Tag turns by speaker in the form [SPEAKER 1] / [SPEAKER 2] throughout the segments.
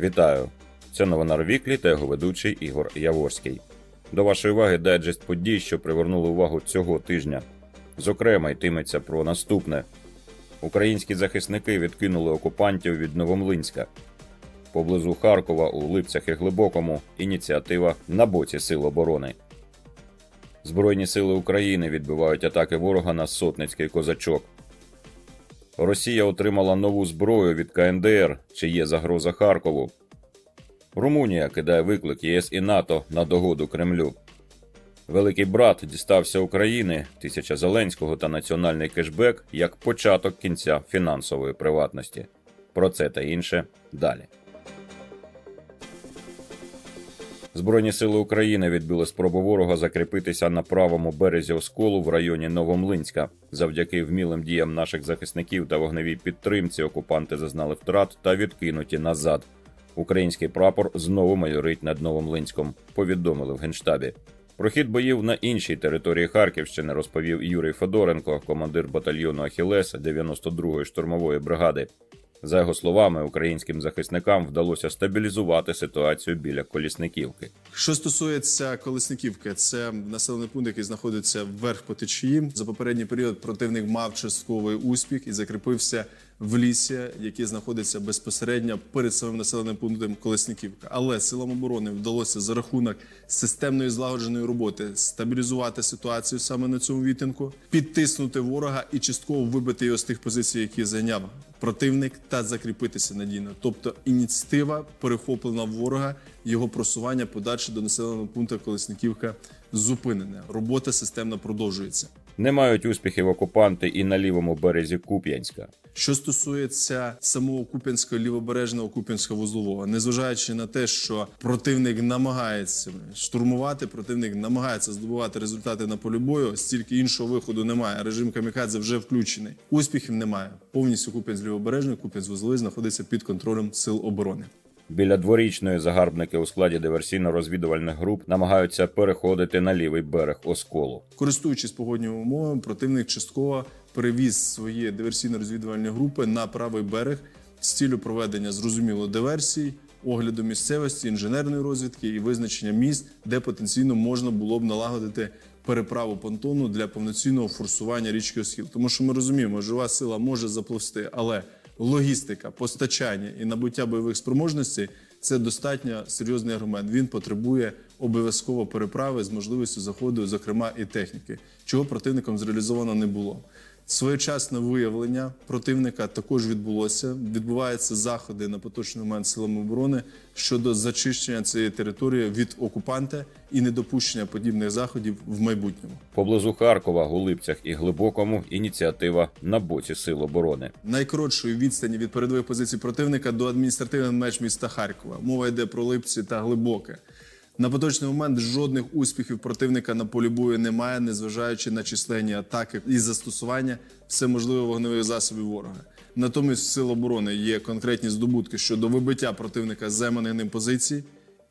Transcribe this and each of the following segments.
[SPEAKER 1] Вітаю! Це новина Рвіклі та його ведучий Ігор Яворський. До вашої уваги дайджест подій, що привернули увагу цього тижня. Зокрема, йтиметься про наступне: українські захисники відкинули окупантів від Новомлинська. Поблизу Харкова у Липцях і Глибокому ініціатива на боці Сил оборони. Збройні сили України відбивають атаки ворога на сотницький козачок. Росія отримала нову зброю від КНДР, чи є загроза Харкову. Румунія кидає виклик ЄС і НАТО на догоду Кремлю. Великий брат дістався України, тисяча Зеленського та національний кешбек як початок кінця фінансової приватності. Про це та інше далі. Збройні сили України відбили спробу ворога закріпитися на правому березі осколу в районі Новомлинська. Завдяки вмілим діям наших захисників та вогневій підтримці окупанти зазнали втрат та відкинуті назад. Український прапор знову майорить над Новомлинськом, повідомили в генштабі. Про хід боїв на іншій території Харківщини розповів Юрій Федоренко, командир батальйону Ахілес 92-ї штурмової бригади. За його словами, українським захисникам вдалося стабілізувати ситуацію біля колісниківки.
[SPEAKER 2] Що стосується колесниківки, це населений пункт, який знаходиться вверх по течії. За попередній період противник мав частковий успіх і закріпився в лісі, який знаходиться безпосередньо перед самим населеним пунктом Колесниківка. Але силам оборони вдалося за рахунок системної злагодженої роботи стабілізувати ситуацію саме на цьому відтинку, підтиснути ворога і частково вибити його з тих позицій, які зайняв противник, та закріпитися надійно. Тобто ініціатива перехоплена ворога, його просування подальше до населеного пункту Колесниківка зупинене. Робота системно продовжується.
[SPEAKER 1] Не мають успіхів окупанти і на лівому березі Куп'янська.
[SPEAKER 2] Що стосується самого Куп'янського лівобережного Куп'янського вузлового, незважаючи на те, що противник намагається штурмувати, противник намагається здобувати результати на полі бою, стільки іншого виходу немає. Режим камікадзе вже включений. Успіхів немає. Повністю Куп'янськ лівобережний, Куп'янськ вузловий знаходиться під контролем сил оборони.
[SPEAKER 1] Біля дворічної загарбники у складі диверсійно-розвідувальних груп намагаються переходити на лівий берег осколу.
[SPEAKER 2] Користуючись погодніми умовами, противник частково перевіз свої диверсійно-розвідувальні групи на правий берег з ціллю проведення зрозуміло диверсій, огляду місцевості, інженерної розвідки і визначення місць, де потенційно можна було б налагодити переправу понтону для повноцінного форсування річки Осхіл. Тому що ми розуміємо, жива сила може запливсти, але логістика, постачання і набуття бойових спроможностей це достатньо серйозний аргумент. Він потребує обов'язково переправи з можливістю заходу, зокрема і техніки, чого противником зреалізовано не було. Своєчасне виявлення противника також відбулося. Відбуваються заходи на поточний момент силами оборони щодо зачищення цієї території від окупанта і недопущення подібних заходів в майбутньому.
[SPEAKER 1] Поблизу Харкова, у Липцях і Глибокому ініціатива на боці Сил оборони.
[SPEAKER 2] найкоротшої відстані від передових позицій противника до адміністративних меж міста Харкова. Мова йде про Липці та Глибоке. На поточний момент жодних успіхів противника на полі бою немає, незважаючи на численні атаки і застосування всеможливих вогневих засобів ворога. Натомість сил оборони є конкретні здобутки щодо вибиття противника з займаних ним позицій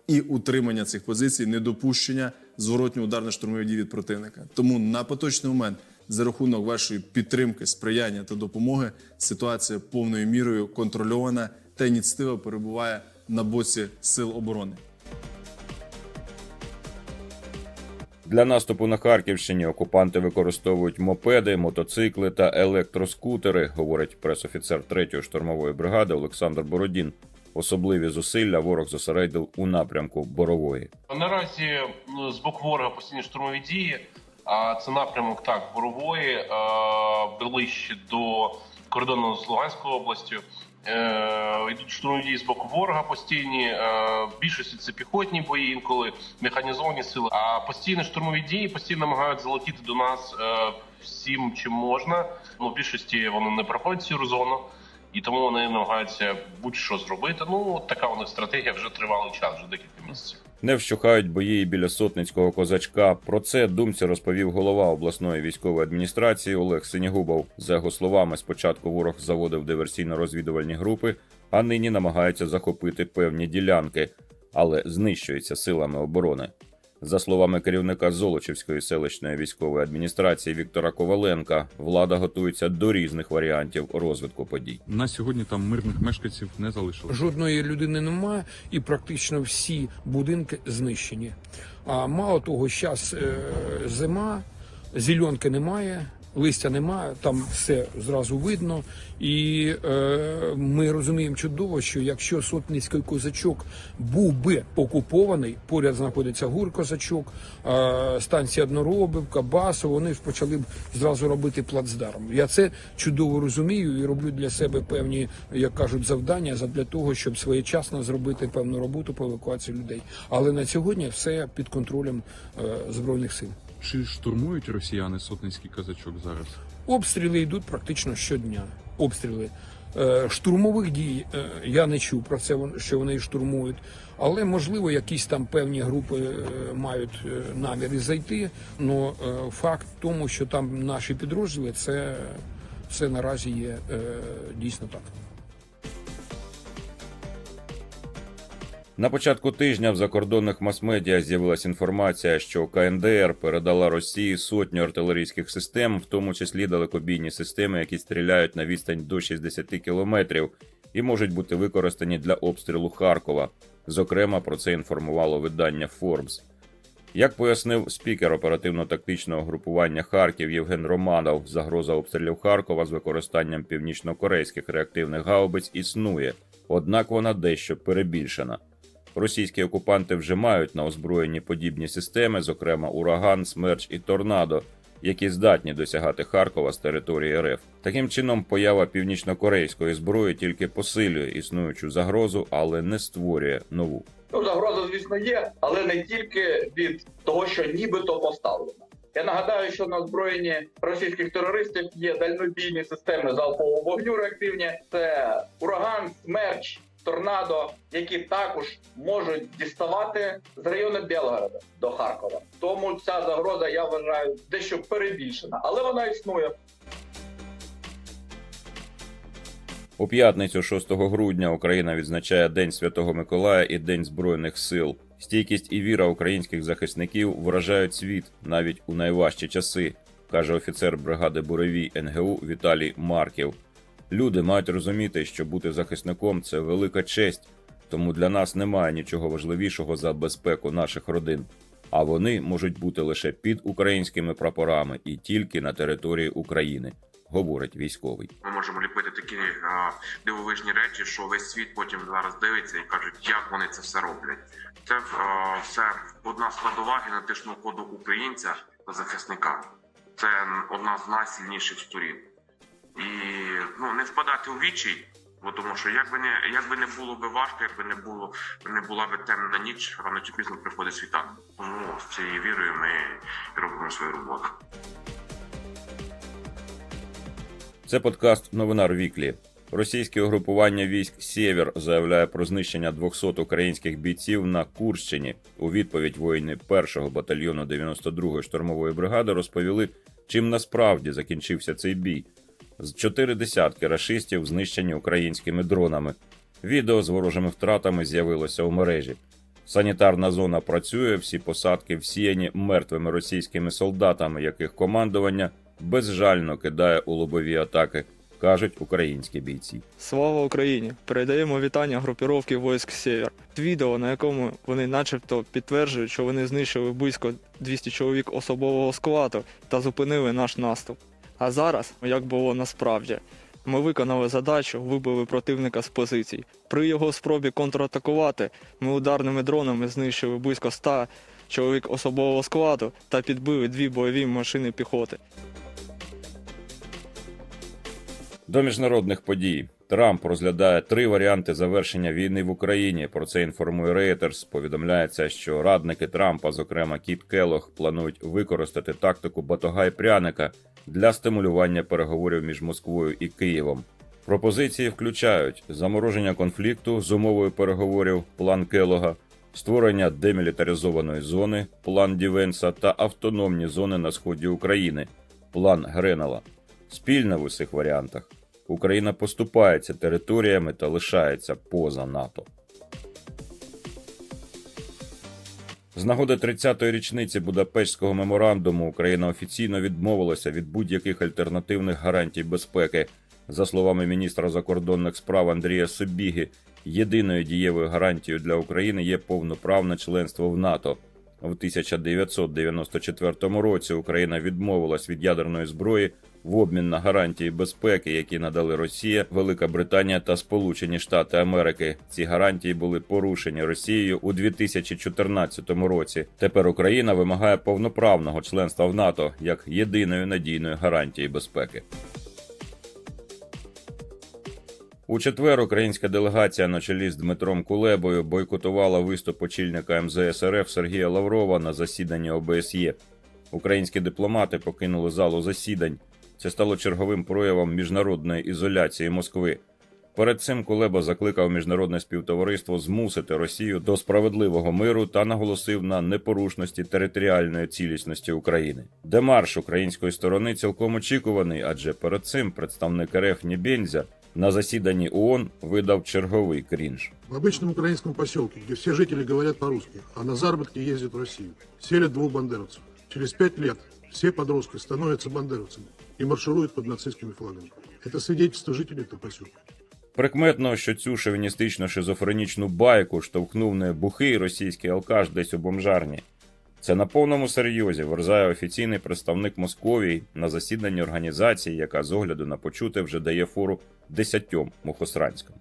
[SPEAKER 2] і утримання цих позицій, недопущення зворотнього ударно-штурмових дій від противника. Тому на поточний момент, за рахунок вашої підтримки, сприяння та допомоги, ситуація повною мірою контрольована та ініціатива перебуває на боці сил оборони.
[SPEAKER 1] Для наступу на Харківщині окупанти використовують мопеди, мотоцикли та електроскутери, говорить пресофіцер 3-ї штурмової бригади Олександр Бородін. Особливі зусилля ворог зосередив у напрямку Борової.
[SPEAKER 3] Наразі ну, з боку ворога постійні штурмові дії. А це напрямок так Борової, е, ближче до кордону з Луганською областю. Е, йдуть штурмові дії з боку ворога постійні. Е, в більшості це піхотні бої, інколи механізовані сили. А постійні штурмові дії постійно намагають залетіти до нас е, всім, чим можна. Ну, в більшості вони не проходять цю зону. І тому вони намагаються будь-що зробити. Ну така у них стратегія вже тривалий час, вже декілька місяців.
[SPEAKER 1] Не вщухають бої біля сотницького козачка. Про це думці розповів голова обласної військової адміністрації Олег Синігубов. За його словами, спочатку ворог заводив диверсійно-розвідувальні групи, а нині намагається захопити певні ділянки, але знищується силами оборони. За словами керівника Золочівської селищної військової адміністрації Віктора Коваленка, влада готується до різних варіантів розвитку подій.
[SPEAKER 4] На сьогодні там мирних мешканців не залишилося.
[SPEAKER 5] Жодної людини немає, і практично всі будинки знищені. А мало того, зараз зима, зеленки немає, листя немає, там все зразу видно. І е, ми розуміємо чудово, що якщо сотницький козачок був би окупований, поряд знаходиться гур козачок, е, станція Одноробівка, Басово, вони ж почали б зразу робити плацдарм. Я це чудово розумію і роблю для себе певні, як кажуть, завдання для того, щоб своєчасно зробити певну роботу по евакуації людей. Але на сьогодні все під контролем е, збройних сил.
[SPEAKER 4] Чи штурмують росіяни сотницький казачок зараз?
[SPEAKER 5] Обстріли йдуть практично щодня. Обстріли. Е, Штурмових дій е, я не чув про це, що вони штурмують, але можливо якісь там певні групи е, мають наміри зайти. Но е, факт в тому, що там наші підрозділи, це, це наразі є дійсно так.
[SPEAKER 1] На початку тижня в закордонних мас-медіа з'явилася інформація, що КНДР передала Росії сотню артилерійських систем, в тому числі далекобійні системи, які стріляють на відстань до 60 кілометрів і можуть бути використані для обстрілу Харкова. Зокрема, про це інформувало видання Forbes. Як пояснив спікер оперативно-тактичного групування Харків Євген Романов, загроза обстрілів Харкова з використанням північно-корейських реактивних гаубиць існує, однак вона дещо перебільшена. Російські окупанти вже мають на озброєнні подібні системи, зокрема ураган, смерч і торнадо, які здатні досягати Харкова з території РФ. Таким чином, поява північно-корейської зброї тільки посилює існуючу загрозу, але не створює нову.
[SPEAKER 6] Ну, загроза, звісно, є, але не тільки від того, що нібито поставлено. Я нагадаю, що на озброєнні російських терористів є дальнобійні системи залпового вогню реактивні. Це ураган, смерч, торнадо, які також можуть діставати з району Білгорода до Харкова. Тому ця загроза, я вважаю, дещо перебільшена, але вона існує.
[SPEAKER 1] У п'ятницю 6 грудня Україна відзначає День Святого Миколая і День Збройних сил. Стійкість і віра українських захисників вражають світ навіть у найважчі часи, каже офіцер бригади Буревій НГУ Віталій Марків. Люди мають розуміти, що бути захисником це велика честь, тому для нас немає нічого важливішого за безпеку наших родин. А вони можуть бути лише під українськими прапорами і тільки на території України, говорить військовий.
[SPEAKER 7] Ми можемо ліпити такі а, дивовижні речі, що весь світ потім зараз дивиться і кажуть, як вони це все роблять. Це а, все одна складова генетичного коду українця та захисника. Це одна з найсильніших сторін. І ну не впадати у вічі, бо тому що як би не як би не було би важко, якби не було не була би темна ніч, рано чи пізно приходить світанок. Тому з цією вірою ми робимо свою роботу.
[SPEAKER 1] Це подкаст Новина Рвіклі. Російське угрупування військ Сєвєр заявляє про знищення 200 українських бійців на Курщині. У відповідь воїни 1-го батальйону 92-ї штурмової бригади розповіли, чим насправді закінчився цей бій. З чотири десятки рашистів знищені українськими дронами. Відео з ворожими втратами з'явилося у мережі. Санітарна зона працює, всі посадки всіяні мертвими російськими солдатами, яких командування безжально кидає у лобові атаки, кажуть українські бійці.
[SPEAKER 8] Слава Україні! Передаємо вітання групіровки войск Сєвєр. Відео, на якому вони начебто підтверджують, що вони знищили близько 200 чоловік особового складу та зупинили наш наступ. А зараз, як було насправді, ми виконали задачу, вибили противника з позицій. При його спробі контратакувати ми ударними дронами знищили близько 100 чоловік особового складу та підбили дві бойові машини піхоти.
[SPEAKER 1] До міжнародних подій Трамп розглядає три варіанти завершення війни в Україні. Про це інформує Reuters. Повідомляється, що радники Трампа, зокрема Кіт Келох, планують використати тактику батога й пряника для стимулювання переговорів між Москвою і Києвом. Пропозиції включають замороження конфлікту з умовою переговорів, план Келога, створення демілітаризованої зони, план Дівенса та автономні зони на сході України, план Гренела. Спільне в усіх варіантах Україна поступається територіями та лишається поза НАТО. З нагоди 30-ї річниці Будапештського меморандуму Україна офіційно відмовилася від будь-яких альтернативних гарантій безпеки. За словами міністра закордонних справ Андрія Собіги, єдиною дієвою гарантією для України є повноправне членство в НАТО. В 1994 році Україна відмовилась від ядерної зброї в обмін на гарантії безпеки, які надали Росія, Велика Британія та Сполучені Штати Америки. Ці гарантії були порушені Росією у 2014 році. Тепер Україна вимагає повноправного членства в НАТО як єдиної надійної гарантії безпеки. У четвер українська делегація на чолі з Дмитром Кулебою бойкотувала виступ очільника МЗС РФ Сергія Лаврова на засіданні ОБСЄ. Українські дипломати покинули залу засідань. Це стало черговим проявом міжнародної ізоляції Москви. Перед цим Кулеба закликав міжнародне співтовариство змусити Росію до справедливого миру та наголосив на непорушності територіальної цілісності України. Демарш української сторони цілком очікуваний, адже перед цим представник РФ Нібензя на засіданні ООН видав черговий крінж.
[SPEAKER 9] В обычном украинском поселке, где все жители говорят по-русски, а на заработки ездят в Россию, селят двух бандеровцев. Через пять лет все подростки становятся бандеровцами и маршируют под нацистскими флагами. Это свидетельство жителей этого поселка.
[SPEAKER 1] Прикметно, що цю шовіністично шизофренічну байку штовхнув не бухий російський алкаш десь у бомжарні. Це на повному серйозі верзає офіційний представник Московії на засіданні організації, яка з огляду на почуте вже дає фору десятьом мухосранським.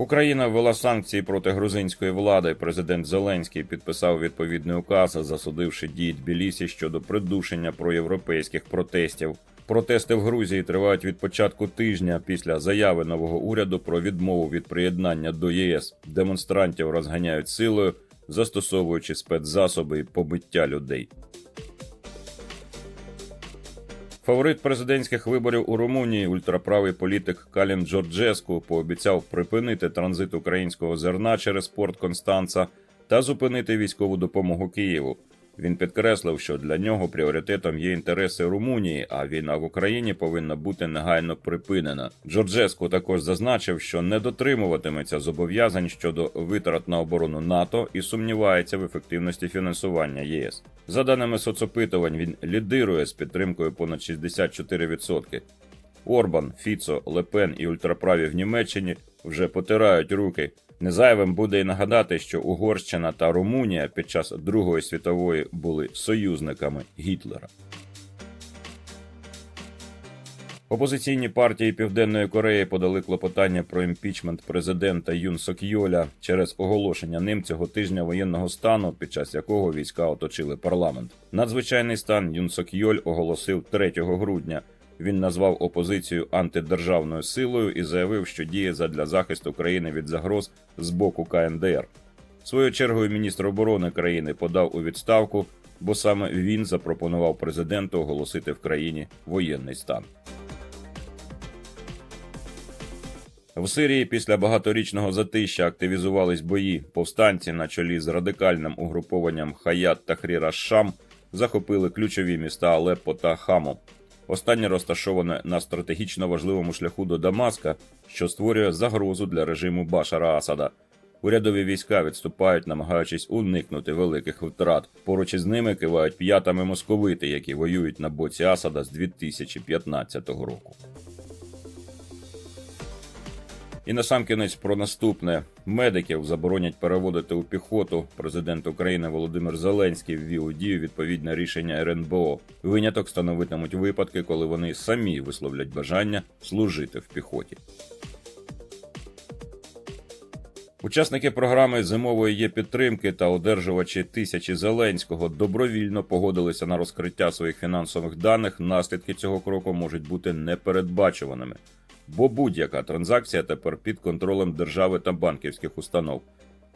[SPEAKER 1] Україна ввела санкції проти грузинської влади. Президент Зеленський підписав відповідний указ, засудивши дії Тбілісі щодо придушення проєвропейських протестів. Протести в Грузії тривають від початку тижня після заяви нового уряду про відмову від приєднання до ЄС. Демонстрантів розганяють силою, застосовуючи спецзасоби і побиття людей. Фаворит президентських виборів у Румунії, ультраправий політик Калін Джорджеску, пообіцяв припинити транзит українського зерна через порт Констанца та зупинити військову допомогу Києву. Він підкреслив, що для нього пріоритетом є інтереси Румунії, а війна в Україні повинна бути негайно припинена. Джорджеску також зазначив, що не дотримуватиметься зобов'язань щодо витрат на оборону НАТО і сумнівається в ефективності фінансування ЄС. За даними соцопитувань, він лідирує з підтримкою понад 64%. Орбан, Фіцо, Лепен і ультраправі в Німеччині вже потирають руки. Незайвим буде й нагадати, що Угорщина та Румунія під час Другої світової були союзниками Гітлера. Опозиційні партії Південної Кореї подали клопотання про імпічмент президента Юн Сок Йоля через оголошення ним цього тижня воєнного стану, під час якого війська оточили парламент. Надзвичайний стан Юн Сок Йоль оголосив 3 грудня. Він назвав опозицію антидержавною силою і заявив, що діє задля захисту країни від загроз з боку КНДР. Своєю чергою міністр оборони країни подав у відставку, бо саме він запропонував президенту оголосити в країні воєнний стан. В Сирії після багаторічного затища активізувались бої. Повстанці на чолі з радикальним угрупованням Хаят та Хріра Шам захопили ключові міста Алеппо та Хамо. Останнє розташоване на стратегічно важливому шляху до Дамаска, що створює загрозу для режиму Башара Асада. Урядові війська відступають, намагаючись уникнути великих втрат. Поруч із ними кивають п'ятами московити, які воюють на боці Асада з 2015 року. І насамкінець про наступне: медиків заборонять переводити у піхоту. Президент України Володимир Зеленський ввів у дію відповідне рішення РНБО. Виняток становитимуть випадки, коли вони самі висловлять бажання служити в піхоті. Учасники програми зимової є підтримки та одержувачі тисячі Зеленського добровільно погодилися на розкриття своїх фінансових даних. Наслідки цього кроку можуть бути непередбачуваними бо будь-яка транзакція тепер під контролем держави та банківських установ.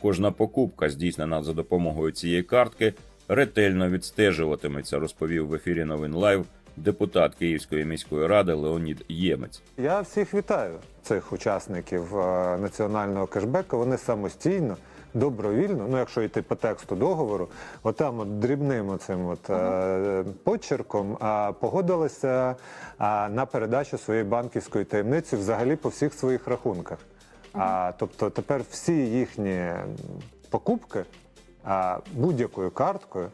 [SPEAKER 1] Кожна покупка, здійснена за допомогою цієї картки, ретельно відстежуватиметься, розповів в ефірі новин Лайв депутат Київської міської ради Леонід Ємець.
[SPEAKER 10] Я всіх вітаю цих учасників е, національного кешбеку. Вони самостійно, добровільно, ну якщо йти по тексту договору, отам от дрібним оцим от е, почерком а, погодилися а, на передачу своєї банківської таємниці взагалі по всіх своїх рахунках. А, тобто тепер всі їхні покупки а, будь-якою карткою.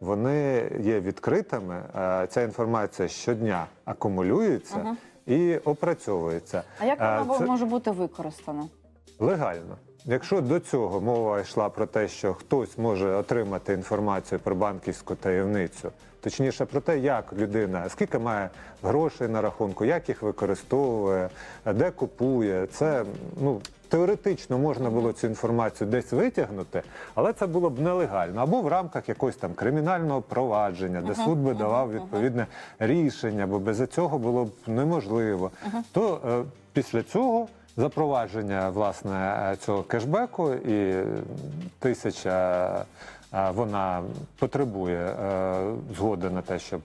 [SPEAKER 10] Вони є відкритими. е, Ця інформація щодня акумулюється і опрацьовується.
[SPEAKER 11] А як
[SPEAKER 10] Е,
[SPEAKER 11] вона
[SPEAKER 10] це-
[SPEAKER 11] може бути використана?
[SPEAKER 10] Легально. Якщо до цього мова йшла про те, що хтось може отримати інформацію про банківську таємницю, точніше про те, як людина, скільки має грошей на рахунку, як їх використовує, де купує, це ну. Теоретично можна було цю інформацію десь витягнути, але це було б нелегально або в рамках якогось там кримінального провадження, де суд би давав відповідне рішення, бо без цього було б неможливо. То е, після цього запровадження власне цього кешбеку і тисяча. е, Вона потребує е, згоди на те, щоб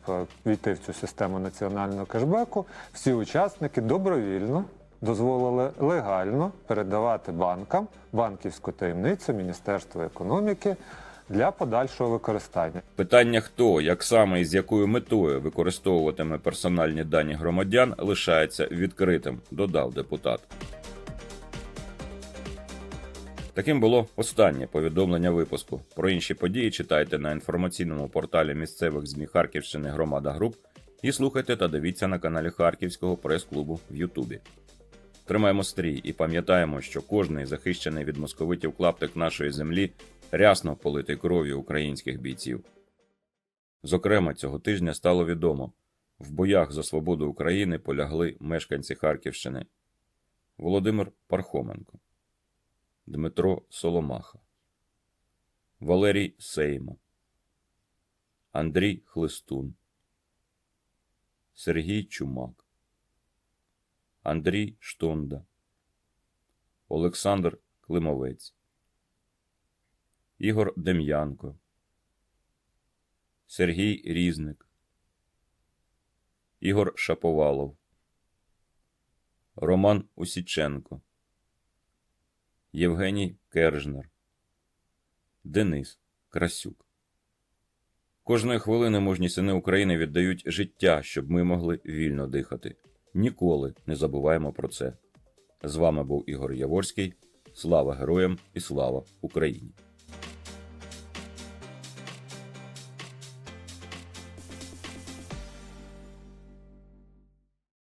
[SPEAKER 10] війти в цю систему національного кешбеку. Всі учасники добровільно дозволили легально передавати банкам банківську таємницю Міністерства економіки для подальшого використання.
[SPEAKER 1] Питання, хто, як саме і з якою метою використовуватиме персональні дані громадян, лишається відкритим, додав депутат. Таким було останнє повідомлення випуску. Про інші події читайте на інформаційному порталі місцевих ЗМІ Харківщини Громада Груп і слухайте та дивіться на каналі Харківського прес-клубу в Ютубі. Тримаємо стрій і пам'ятаємо, що кожний захищений від московитів клаптик нашої землі рясно политий кров'ю українських бійців. Зокрема, цього тижня стало відомо: в боях за свободу України полягли мешканці Харківщини Володимир Пархоменко, Дмитро Соломаха, Валерій Сеймо, Андрій Хлистун, Сергій Чумак, Андрій Штонда, Олександр Климовець, Ігор Дем'янко, Сергій Різник, Ігор Шаповалов, Роман Усіченко, Євгеній Кержнер, Денис Красюк. Кожної хвилини мужні сини України віддають життя, щоб ми могли вільно дихати. Ніколи не забуваємо про це. З вами був Ігор Яворський. Слава героям і слава Україні!